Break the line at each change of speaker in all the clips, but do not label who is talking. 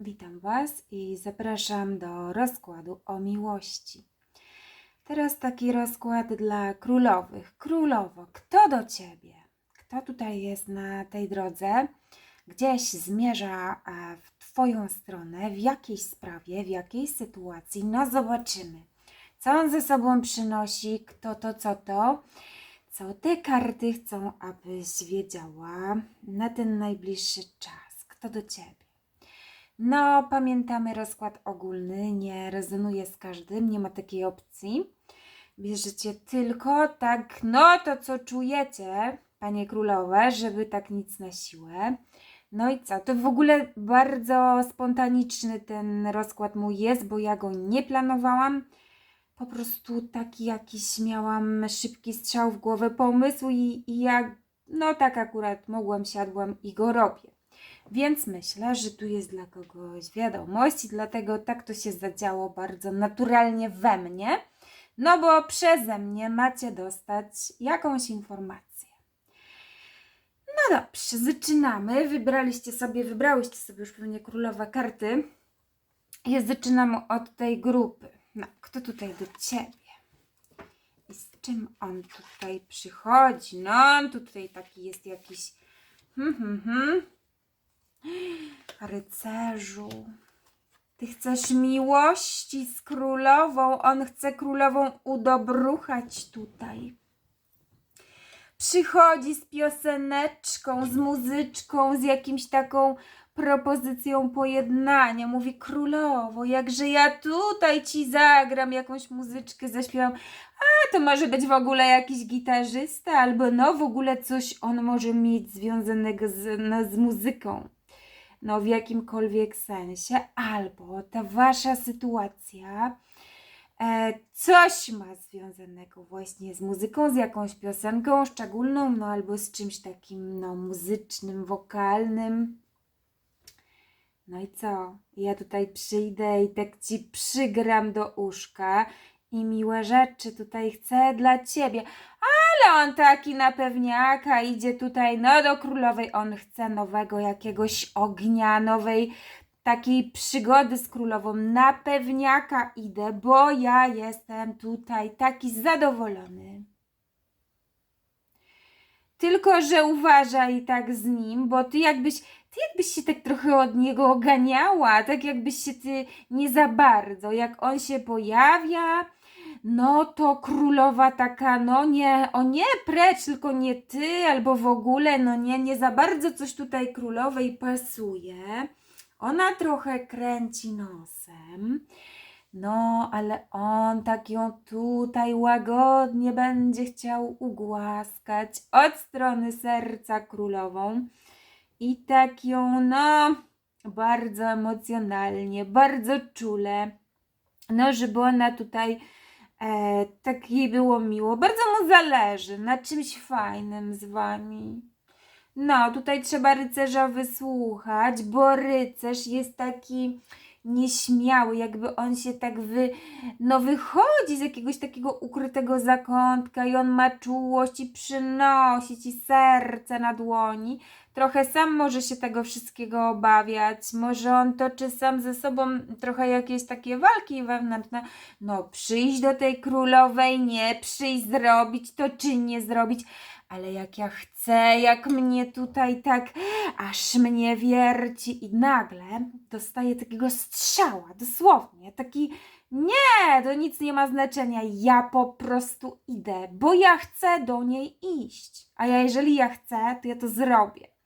witam Was i zapraszam do rozkładu o miłości. Teraz taki rozkład dla królowych. Królowo, kto do Ciebie? Kto tutaj jest na tej drodze? Gdzieś zmierza e, w Twoją stronę, w jakiejś sprawie, w jakiejś sytuacji? No zobaczymy. Co on ze sobą przynosi? Kto to, co to? Co te karty chcą, abyś wiedziała na ten najbliższy czas? Kto do Ciebie? No, pamiętamy rozkład ogólny, nie rezonuje z każdym, nie ma takiej opcji. Bierzecie tylko tak, no to co czujecie, panie królowe, żeby tak nic na siłę. No i co? To w ogóle bardzo spontaniczny ten rozkład mój jest, bo ja go nie planowałam. Po prostu taki jakiś miałam szybki strzał w głowę pomysł i, i ja, no tak akurat mogłam, siadłam i go robię. Więc myślę, że tu jest dla kogoś wiadomość i dlatego tak to się zadziało bardzo naturalnie we mnie. No bo przeze mnie macie dostać jakąś informację. No dobrze, zaczynamy. Wybraliście sobie, wybrałyście sobie już pewnie królowe karty. Ja zaczynam od tej grupy. No, kto tutaj do ciebie? I z czym on tutaj przychodzi? No, on tutaj taki jest jakiś. Hmm, hmm, hmm. Rycerzu, ty chcesz miłości z królową, on chce królową udobruchać tutaj. Przychodzi z pioseneczką, z muzyczką, z jakimś taką propozycją pojednania. Mówi królowo, jakże ja tutaj ci zagram jakąś muzyczkę, zaśpiewam. A to może być w ogóle jakiś gitarzysta, albo no w ogóle coś on może mieć związanego z, no, z muzyką no w jakimkolwiek sensie, albo ta wasza sytuacja e, coś ma związanego właśnie z muzyką, z jakąś piosenką szczególną, no albo z czymś takim no muzycznym, wokalnym. No i co? Ja tutaj przyjdę i tak ci przygram do uszka i miłe rzeczy tutaj chcę dla ciebie. Ale on taki na pewniaka idzie tutaj, no do królowej. On chce nowego jakiegoś ognia, nowej takiej przygody z królową. Na pewniaka idę, bo ja jestem tutaj taki zadowolony. Tylko, że uważaj tak z nim, bo ty jakbyś, ty jakbyś się tak trochę od niego oganiała, tak jakbyś się ty nie za bardzo, jak on się pojawia, no to królowa taka, no nie, o nie, precz, tylko nie ty, albo w ogóle, no nie, nie za bardzo coś tutaj królowej pasuje. Ona trochę kręci nosem. No, ale on tak ją tutaj łagodnie będzie chciał ugłaskać od strony serca królową. I tak ją, no, bardzo emocjonalnie, bardzo czule, no, żeby ona tutaj e, tak jej było miło. Bardzo mu zależy na czymś fajnym z wami. No, tutaj trzeba rycerza wysłuchać, bo rycerz jest taki nieśmiały, jakby on się tak wy, no wychodzi z jakiegoś takiego ukrytego zakątka i on ma czułość i przynosi ci serce na dłoni. Trochę sam może się tego wszystkiego obawiać, może on toczy sam ze sobą trochę jakieś takie walki wewnętrzne. No, przyjść do tej królowej, nie przyjść zrobić to, czy nie zrobić, ale jak ja chcę, jak mnie tutaj tak, aż mnie wierci. I nagle dostaję takiego strzała, dosłownie, taki nie, to nic nie ma znaczenia, ja po prostu idę, bo ja chcę do niej iść, a ja jeżeli ja chcę, to ja to zrobię.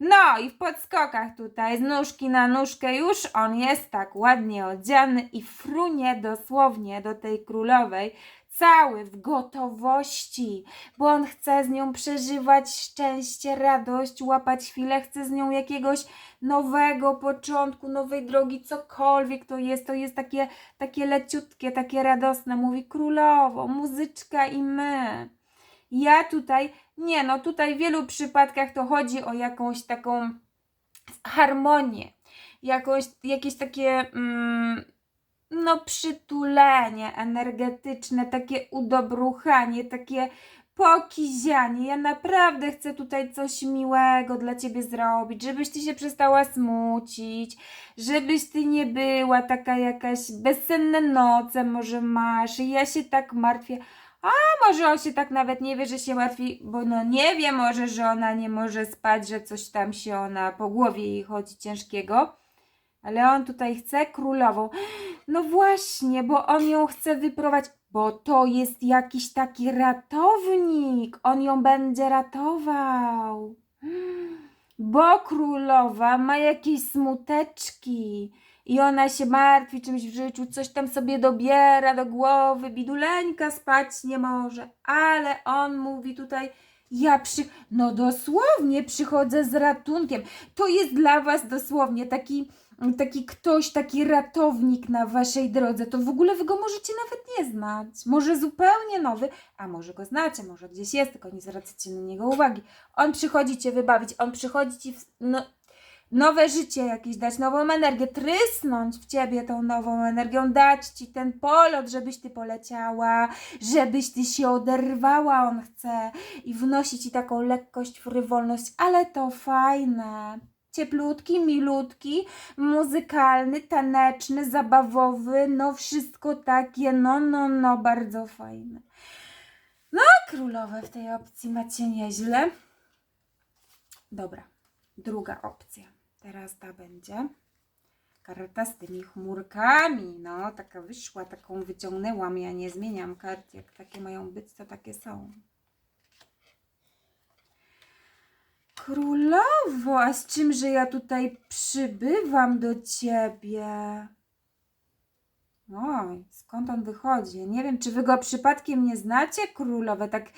No i w podskokach tutaj z nóżki na nóżkę już on jest tak ładnie odziany i frunie dosłownie do tej królowej, cały w gotowości, bo on chce z nią przeżywać szczęście, radość, łapać chwilę, chce z nią jakiegoś nowego początku, nowej drogi, cokolwiek to jest, to jest takie, takie leciutkie, takie radosne, mówi królowo, muzyczka i my. Ja tutaj, nie no, tutaj w wielu przypadkach to chodzi o jakąś taką harmonię, jakąś, jakieś takie, mm, no, przytulenie energetyczne, takie udobruchanie, takie pokizianie, ja naprawdę chcę tutaj coś miłego dla ciebie zrobić, żebyś ty się przestała smucić, żebyś ty nie była taka jakaś bezsenne noce może masz i ja się tak martwię. A może on się tak nawet nie wie, że się martwi, bo no nie wie może, że ona nie może spać, że coś tam się ona po głowie jej chodzi ciężkiego. Ale on tutaj chce królową. No właśnie, bo on ją chce wyprowadzić, bo to jest jakiś taki ratownik. On ją będzie ratował. Bo królowa ma jakieś smuteczki i ona się martwi czymś w życiu, coś tam sobie dobiera do głowy, biduleńka spać nie może, ale on mówi tutaj, ja przy... no dosłownie przychodzę z ratunkiem. To jest dla was dosłownie taki, taki ktoś, taki ratownik na waszej drodze. To w ogóle wy go możecie nawet nie znać. Może zupełnie nowy, a może go znacie, może gdzieś jest, tylko nie zwracacie na niego uwagi. On przychodzi cię wybawić, on przychodzi ci w... no, nowe życie jakieś dać, nową energię, trysnąć w ciebie tą nową energią, dać ci ten polot, żebyś ty poleciała, żebyś ty się oderwała, on chce i wnosi ci taką lekkość, frywolność, ale to fajne. Cieplutki, milutki, muzykalny, taneczny, zabawowy, no wszystko takie, no, no, no, bardzo fajne. No, królowe w tej opcji macie nieźle. Dobra, druga opcja. Teraz ta będzie. Karta z tymi chmurkami. No, taka wyszła, taką wyciągnęłam. Ja nie zmieniam kart. Jak takie mają być, to takie są. Królowo, a z czym, że ja tutaj przybywam do ciebie? Oj, skąd on wychodzi? Nie wiem, czy wy go przypadkiem nie znacie, królowe, tak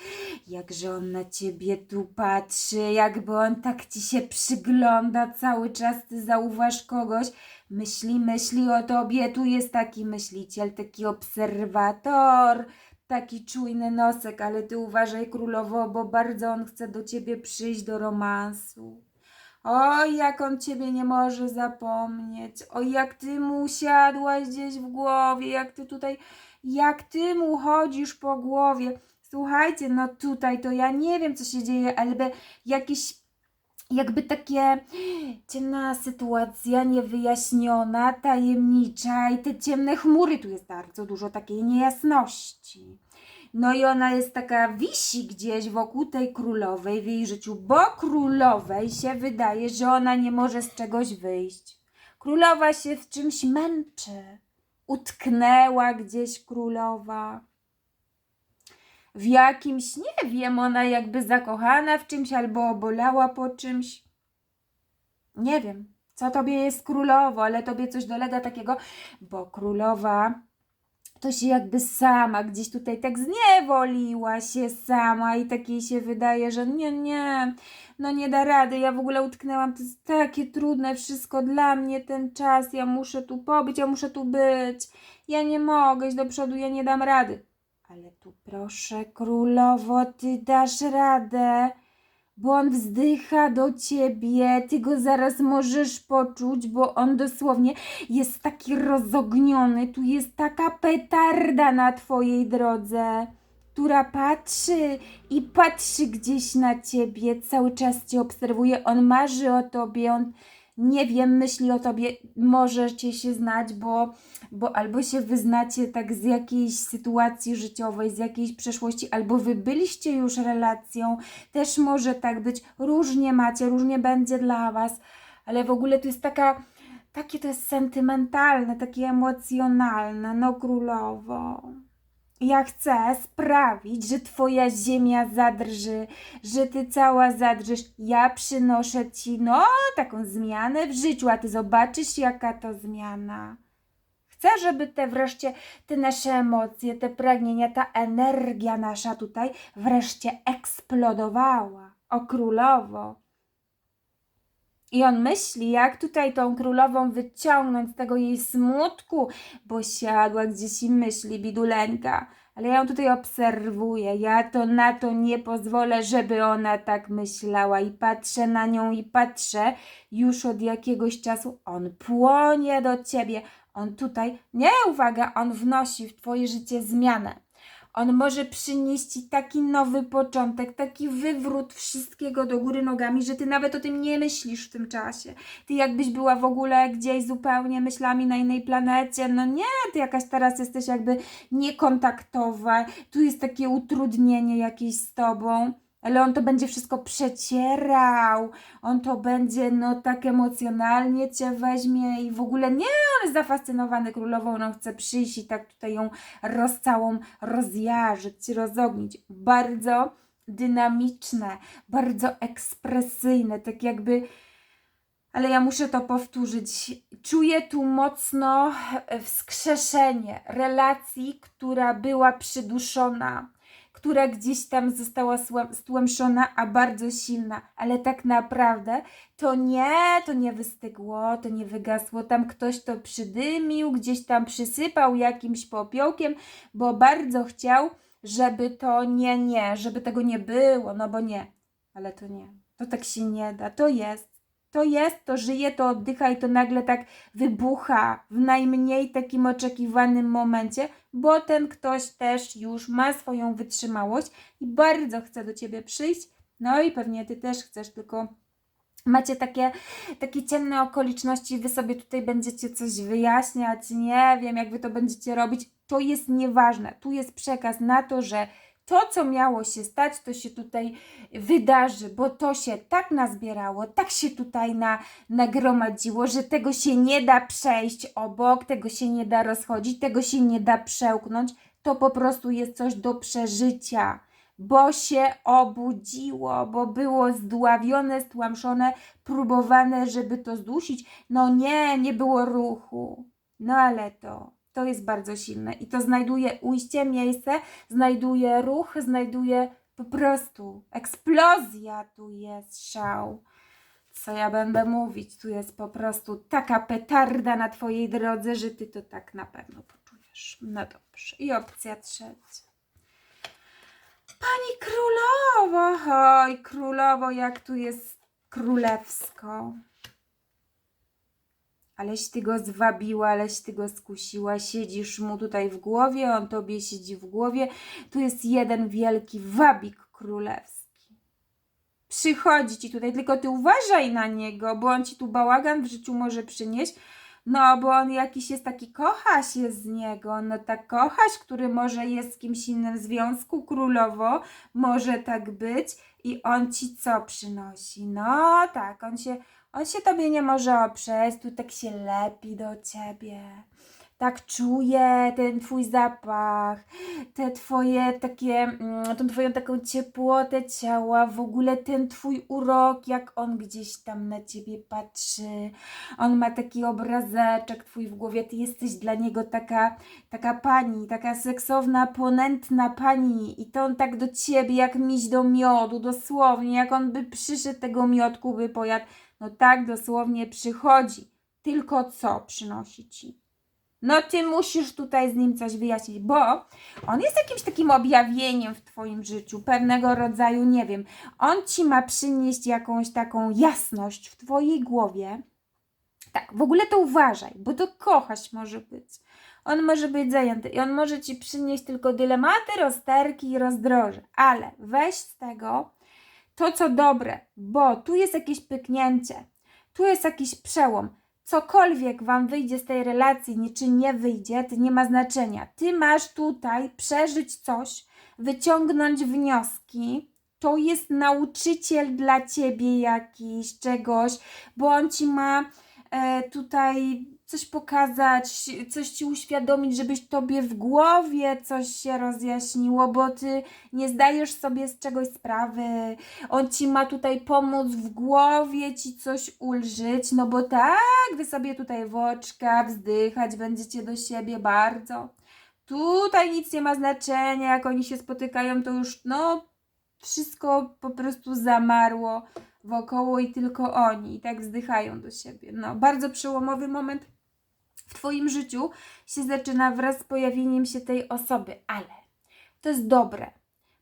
jakże on na ciebie tu patrzy, jakby on tak ci się przygląda cały czas, ty zauważ kogoś, myśli, myśli o tobie, tu jest taki myśliciel, taki obserwator, taki czujny nosek, ale ty uważaj, królowo, bo bardzo on chce do ciebie przyjść do romansu. Oj, jak on ciebie nie może zapomnieć. Oj, jak ty mu siadłaś gdzieś w głowie, jak ty tutaj, jak ty mu chodzisz po głowie. Słuchajcie, no tutaj to ja nie wiem, co się dzieje, ale jakieś jakby takie ciemna sytuacja, niewyjaśniona, tajemnicza i te ciemne chmury, tu jest bardzo dużo takiej niejasności. No i ona jest taka, wisi gdzieś wokół tej królowej w jej życiu, bo królowej się wydaje, że ona nie może z czegoś wyjść. Królowa się w czymś męczy. Utknęła gdzieś królowa. W jakimś, nie wiem, ona jakby zakochana w czymś albo obolała po czymś. Nie wiem, co tobie jest królowo, ale tobie coś dolega takiego, bo królowa to się jakby sama gdzieś tutaj tak zniewoliła się sama i tak jej się wydaje, że nie, nie, no nie da rady, ja w ogóle utknęłam, to jest takie trudne wszystko dla mnie ten czas, ja muszę tu pobyć, ja muszę tu być, ja nie mogę iść do przodu, ja nie dam rady. Ale tu proszę, królowo, ty dasz radę, bo on wzdycha do ciebie, ty go zaraz możesz poczuć, bo on dosłownie jest taki rozogniony, tu jest taka petarda na twojej drodze, która patrzy i patrzy gdzieś na ciebie, cały czas cię obserwuje, on marzy o tobie, on nie wiem, myśli o tobie, możecie się znać, bo, bo albo się wyznacie tak z jakiejś sytuacji życiowej, z jakiejś przeszłości, albo wy byliście już relacją, też może tak być, różnie macie, różnie będzie dla was, ale w ogóle to jest taka, takie to jest sentymentalne, takie emocjonalne, no królowo. Ja chcę sprawić, że twoja ziemia zadrży, że ty cała zadrżysz. Ja przynoszę ci, no, taką zmianę w życiu, a ty zobaczysz, jaka to zmiana. Chcę, żeby te wreszcie, te nasze emocje, te pragnienia, ta energia nasza tutaj wreszcie eksplodowała. O królowo. I on myśli, jak tutaj tą królową wyciągnąć z tego jej smutku, bo siadła gdzieś i myśli, biduleńka. Ale ja ją tutaj obserwuję, ja to na to nie pozwolę, żeby ona tak myślała i patrzę na nią i patrzę już od jakiegoś czasu. On płonie do ciebie, on tutaj, nie uwaga, on wnosi w twoje życie zmianę. On może przynieść ci taki nowy początek, taki wywrót wszystkiego do góry nogami, że ty nawet o tym nie myślisz w tym czasie. Ty jakbyś była w ogóle gdzieś zupełnie myślami na innej planecie. No nie, ty jakaś teraz jesteś jakby niekontaktowa. Tu jest takie utrudnienie jakieś z tobą. Ale on to będzie wszystko przecierał, on to będzie no tak emocjonalnie cię weźmie i w ogóle nie, on jest zafascynowany królową, on chce przyjść i tak tutaj ją roz całą rozjarzyć, rozognić. Bardzo dynamiczne, bardzo ekspresyjne, tak jakby ale ja muszę to powtórzyć. Czuję tu mocno wskrzeszenie relacji, która była przyduszona, która gdzieś tam została stłamszona, a bardzo silna, ale tak naprawdę to nie, to nie wystygło, to nie wygasło. Tam ktoś to przydymił, gdzieś tam przysypał jakimś popiołkiem, bo bardzo chciał, żeby to nie, nie, żeby tego nie było, no bo nie, ale to nie, to tak się nie da, to jest to jest, to żyje, to oddycha i to nagle tak wybucha w najmniej takim oczekiwanym momencie, bo ten ktoś też już ma swoją wytrzymałość i bardzo chce do ciebie przyjść. No i pewnie ty też chcesz, tylko macie takie, takie ciemne okoliczności, wy sobie tutaj będziecie coś wyjaśniać, nie wiem, jak wy to będziecie robić. To jest nieważne. Tu jest przekaz na to, że to, co miało się stać, to się tutaj wydarzy, bo to się tak nazbierało, tak się tutaj na, nagromadziło, że tego się nie da przejść obok, tego się nie da rozchodzić, tego się nie da przełknąć. To po prostu jest coś do przeżycia, bo się obudziło, bo było zdławione, stłamszone, próbowane, żeby to zdusić. No nie, nie było ruchu. No ale to, to jest bardzo silne i to znajduje ujście, miejsce, znajduje ruch, znajduje po prostu eksplozja tu jest, szał. Co ja będę mówić? Tu jest po prostu taka petarda na twojej drodze, że ty to tak na pewno poczujesz. No dobrze. I opcja trzecia. Pani królowo, oj królowo, jak tu jest królewsko. Aleś ty go zwabiła, aleś ty go skusiła, siedzisz mu tutaj w głowie, on tobie siedzi w głowie. Tu jest jeden wielki wabik królewski. Przychodzi ci tutaj, tylko ty uważaj na niego, bo on ci tu bałagan w życiu może przynieść. No, bo on jakiś jest taki kochaś jest z niego, no tak kochaś, który może jest z kimś innym w związku królowo, może tak być i on ci co przynosi? No tak, on się, on się tobie nie może oprzeć, tu tak się lepi do ciebie. Tak czuje ten twój zapach, te twoje takie, mm, tą twoją taką ciepłotę ciała, w ogóle ten twój urok, jak on gdzieś tam na ciebie patrzy. On ma taki obrazeczek twój w głowie, ty jesteś dla niego taka, taka pani, taka seksowna, ponętna pani i to on tak do ciebie jak miś do miodu, dosłownie, jak on by przyszedł tego miodku by pojadł, no tak dosłownie przychodzi. Tylko co przynosi ci? No ty musisz tutaj z nim coś wyjaśnić, bo on jest jakimś takim objawieniem w twoim życiu, pewnego rodzaju, nie wiem, on ci ma przynieść jakąś taką jasność w twojej głowie. Tak, w ogóle to uważaj, bo to kochaś może być. On może być zajęty i on może ci przynieść tylko dylematy, rozterki i rozdroże, ale weź z tego to, co dobre, bo tu jest jakieś pyknięcie, tu jest jakiś przełom. Cokolwiek wam wyjdzie z tej relacji, czy nie wyjdzie, to nie ma znaczenia. Ty masz tutaj przeżyć coś, wyciągnąć wnioski. To jest nauczyciel dla ciebie jakiś czegoś, bo on ci ma e, tutaj coś pokazać, coś ci uświadomić, żebyś tobie w głowie coś się rozjaśniło, bo ty nie zdajesz sobie z czegoś sprawy. On ci ma tutaj pomóc w głowie, ci coś ulżyć, no bo tak, wy sobie tutaj w oczka wzdychać będziecie do siebie bardzo. Tutaj nic nie ma znaczenia, jak oni się spotykają, to już no wszystko po prostu zamarło wokoło i tylko oni i tak wzdychają do siebie. No, bardzo przełomowy moment w Twoim życiu się zaczyna wraz z pojawieniem się tej osoby, ale to jest dobre,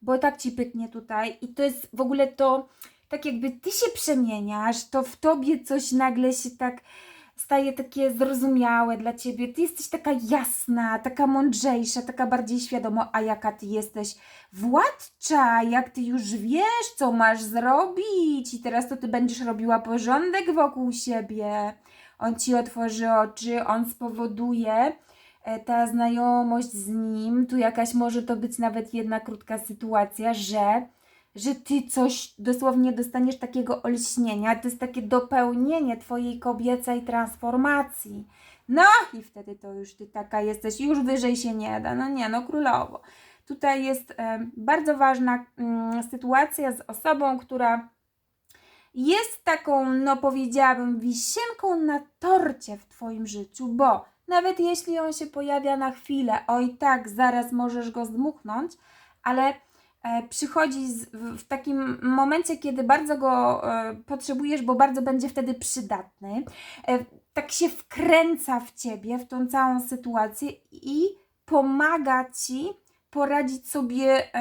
bo tak Ci pyknie tutaj i to jest w ogóle to, tak jakby Ty się przemieniasz, to w Tobie coś nagle się tak staje takie zrozumiałe dla ciebie. Ty jesteś taka jasna, taka mądrzejsza, taka bardziej świadoma, a jaka ty jesteś władcza, jak ty już wiesz, co masz zrobić i teraz to ty będziesz robiła porządek wokół siebie. On ci otworzy oczy, on spowoduje e, ta znajomość z nim, tu jakaś może to być nawet jedna krótka sytuacja, że że ty coś dosłownie dostaniesz takiego olśnienia, to jest takie dopełnienie twojej kobiecej transformacji. No i wtedy to już ty taka jesteś, już wyżej się nie da. No nie, no królowo. Tutaj jest e, bardzo ważna mm, sytuacja z osobą, która jest taką, no powiedziałabym, wisienką na torcie w Twoim życiu, bo nawet jeśli on się pojawia na chwilę, oj tak, zaraz możesz go zdmuchnąć, ale e, przychodzi w, takim momencie, kiedy bardzo go e, potrzebujesz, bo bardzo będzie wtedy przydatny, e, tak się wkręca w Ciebie, w tą całą sytuację i pomaga Ci poradzić sobie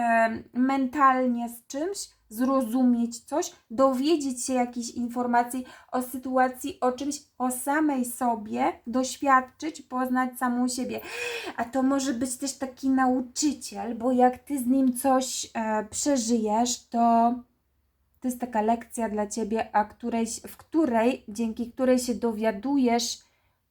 mentalnie z czymś, zrozumieć coś, dowiedzieć się jakichś informacji o sytuacji, o czymś, o samej sobie, doświadczyć, poznać samą siebie. A to może być też taki nauczyciel, bo jak ty z nim coś e, przeżyjesz, to to jest taka lekcja dla ciebie, a w której, dzięki której się dowiadujesz,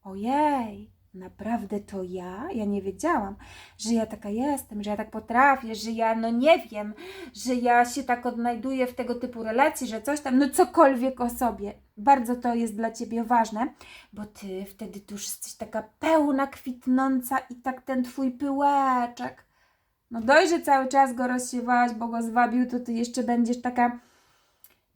ojej, naprawdę to ja? Ja nie wiedziałam, że ja taka jestem, że ja tak potrafię, że ja, no nie wiem, że ja się tak odnajduję w tego typu relacji, że coś tam, no cokolwiek o sobie. Bardzo to jest dla ciebie ważne, bo ty wtedy tu już jesteś taka pełna, kwitnąca i tak ten twój pyłeczek. No dość, że cały czas go rozsiewałaś, bo go zwabił, to ty jeszcze będziesz taka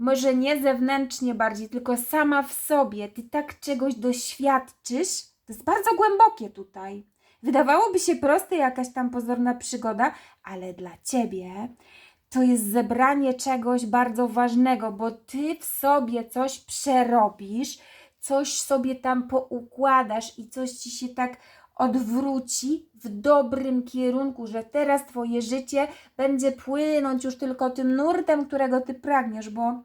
może nie zewnętrznie bardziej, tylko sama w sobie, ty tak czegoś doświadczysz, to jest bardzo głębokie tutaj. Wydawałoby się proste jakaś tam pozorna przygoda, ale dla ciebie to jest zebranie czegoś bardzo ważnego, bo ty w sobie coś przerobisz, coś sobie tam poukładasz i coś ci się tak odwróci w dobrym kierunku, że teraz twoje życie będzie płynąć już tylko tym nurtem, którego ty pragniesz, bo,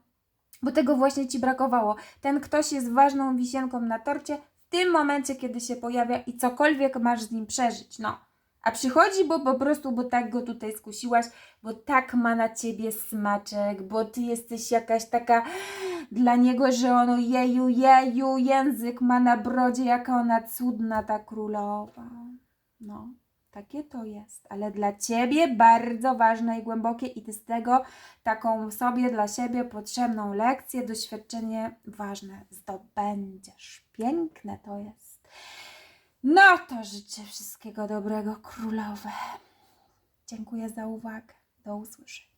bo tego właśnie ci brakowało. Ten ktoś jest ważną wisienką na torcie w tym momencie, kiedy się pojawia i cokolwiek masz z nim przeżyć. No. A przychodzi, bo po prostu, bo tak go tutaj skusiłaś, bo tak ma na ciebie smaczek, bo ty jesteś jakaś taka dla niego, że ono jeju, jeju, język ma na brodzie, jaka ona cudna ta królowa. No, takie to jest, ale dla ciebie bardzo ważne i głębokie i ty z tego taką sobie dla siebie potrzebną lekcję, doświadczenie ważne zdobędziesz. Piękne to jest. No to życzę wszystkiego dobrego królowe. Dziękuję za uwagę. Do usłyszenia.